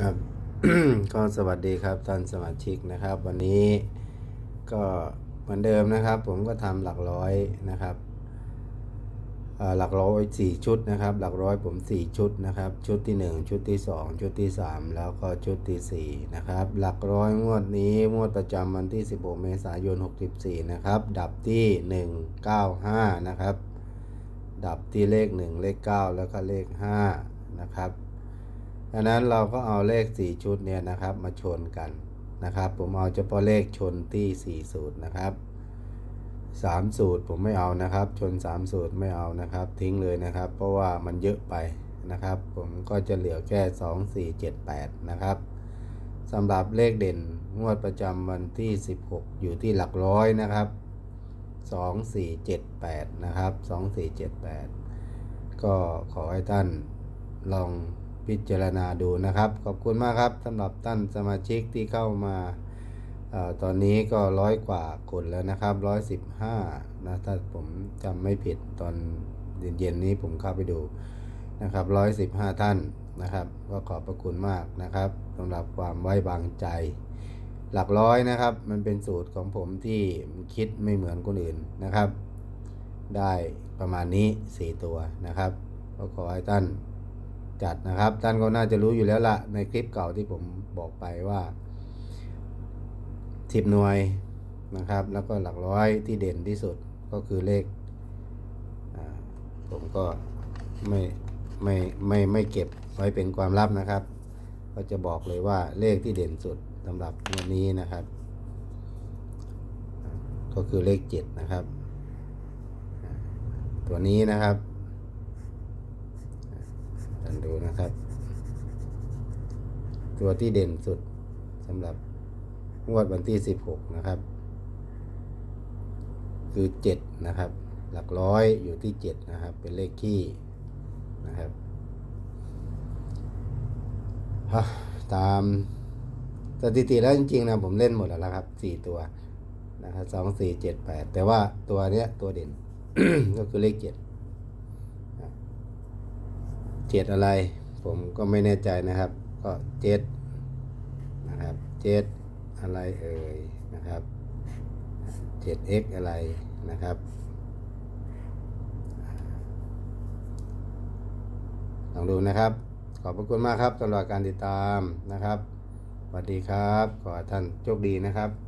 ครับก็สวัสดีครับท่านสมาชิกนะครับ วันนี้ก็เหมือนเดิมนะครับ ผมก็ทำหลักร้อยนะครับหลักร้อยสี่ชุดนะครับ หลักร้อยผมสี่ชุดนะครับ ชุดที่หนึ่งชุดที่สองชุดที่สามแล้วก็ชุดที่สี่นะครับ หลักร้อยงวดนี้งวดประจำวันที่16เมษายน64นะครับ ดับที่195นะครับ ดับที่เลข1เลข9แล้วก็เลข5นะครับ ดังนั้นเราก็เอาเลข 4 ชุดเนี่ยนะครับมาชนกันนะครับ ผมเอาเฉพาะเลขชนที่4สูตรนะครับ3สูตรผมไม่เอานะครับ ชน 3 สูตรไม่เอานะครับ ทิ้งเลยนะครับ เพราะว่ามันเยอะไปนะครับ ผมก็จะเหลือแค่ 2 4 7 8 นะครับสำหรับเลขเด่นงวดประจำวันที่ 16 อยู่ที่หลักร้อยนะครับ 2 4 7 8 นะครับ 2 4 7 8 ก็ขอให้ท่านลอง พิจารณาดูนะครับ ขอบคุณมากครับสำหรับท่านสมาชิกที่เข้ามาออตอนนี้ก็ร้อยกว่าคนแล้วนะครับร้อยสิบห้านะถ้าผมจำไม่ผิดตอนเย็นๆนี้ผมเข้าไปดูนะครับร้อยสิบห้าท่านนะครับ ก็ขอบพระคุณมากนะครับสำหรับความไว้วางใจ หลักร้อยนะครับ มันเป็นสูตรของผมที่คิดไม่เหมือนคนอื่นนะครับ ได้ประมาณนี้ 4 ตัวนะครับ ก็ขอให้ท่าน จัดนะครับ ท่านก็น่าจะรู้อยู่แล้วละในคลิปเก่าที่ผมบอกไปว่าสิบหน่วยนะครับ แล้วก็หลักร้อยที่เด่นที่สุดก็คือเลขผมก็ไม่ไม่ไม่ไม่เก็บไว้เป็นความลับนะครับ ก็จะบอกเลยว่าเลขที่เด่นสุดสำหรับวันนี้นะครับ ก็คือเลขเจ็ดนะครับ ตัวนี้นะครับ ดูนะครับ ตัวที่เด่นสุดสำหรับงวดวันที่ 16 นะครับ คือ 7 นะครับ หลักร้อยอยู่ที่ 7 นะครับ เป็นเลขคี่นะครับตามสถิติแล้วจริงๆนะผมเล่นหมดแล้วครับ 4 ตัวนะครับสองสี่เจ็ดแปดแต่ว่าตัวเนี้ยตัวเด่นก็คือเลขเจ็ด เจ็ดอะไร ผมก็ไม่แน่ใจนะครับ ก็เจ็ดนะครับเจ็ดอะไรเอ่ยนะครับเจ็ด x อะไรนะครับลองดูนะครับ ขอบพระคุณมากครับสำหรับการติดตามนะครับสวัสดีครับ ขอท่านโชคดีนะครับ